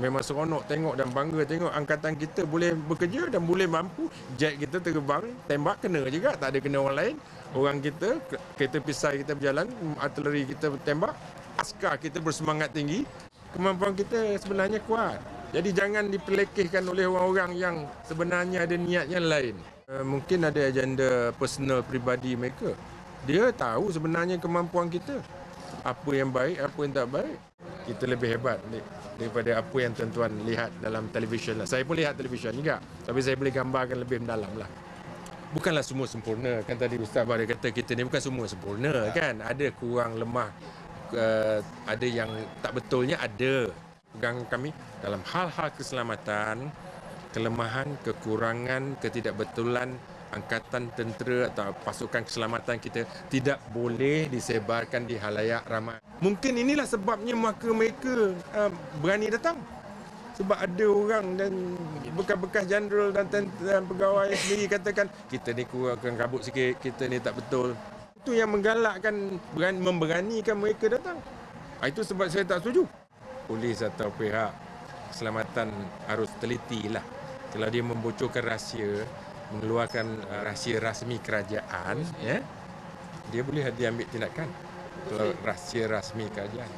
Memang seronok tengok dan bangga tengok angkatan kita boleh bekerja dan boleh mampu. Jet kita terbang tembak kena juga. Tak ada kena orang lain. Orang kita ke- kereta pisai kita berjalan artileri kita tembak askar kita bersemangat tinggi. Kemampuan kita sebenarnya kuat. Jadi jangan dipelekehkan oleh orang-orang yang sebenarnya ada niatnya lain. Uh, mungkin ada agenda personal pribadi mereka. Dia tahu sebenarnya kemampuan kita. Apa yang baik apa yang tak baik kita lebih hebat daripada apa yang tuan-tuan lihat dalam televisyen lah. Saya pun lihat televisyen juga. Tapi saya boleh gambarkan lebih mendalam lah. Bukanlah semua sempurna. Kan tadi Ustaz Bahar kata kita ni bukan semua sempurna kan. Ada kurang lemah. Uh, ada yang tak betulnya ada. Pegang kami dalam hal-hal keselamatan, kelemahan, kekurangan, ketidakbetulan angkatan tentera atau pasukan keselamatan kita tidak boleh disebarkan di halayak ramai. Mungkin inilah sebabnya maka mereka uh, berani datang. Sebab ada orang dan bekas-bekas jeneral dan, dan pegawai sendiri katakan kita ni kurangkan kabut sikit, kita ni tak betul. Itu yang menggalakkan, berani, memberanikan mereka datang. Ah, Itu sebab saya tak setuju. Polis atau pihak keselamatan harus teliti lah. Kalau dia membocorkan rahsia, mengeluarkan uh, rahsia rasmi kerajaan, ya, dia boleh diambil tindakan. Kalau rahsia rasmi kerajaan.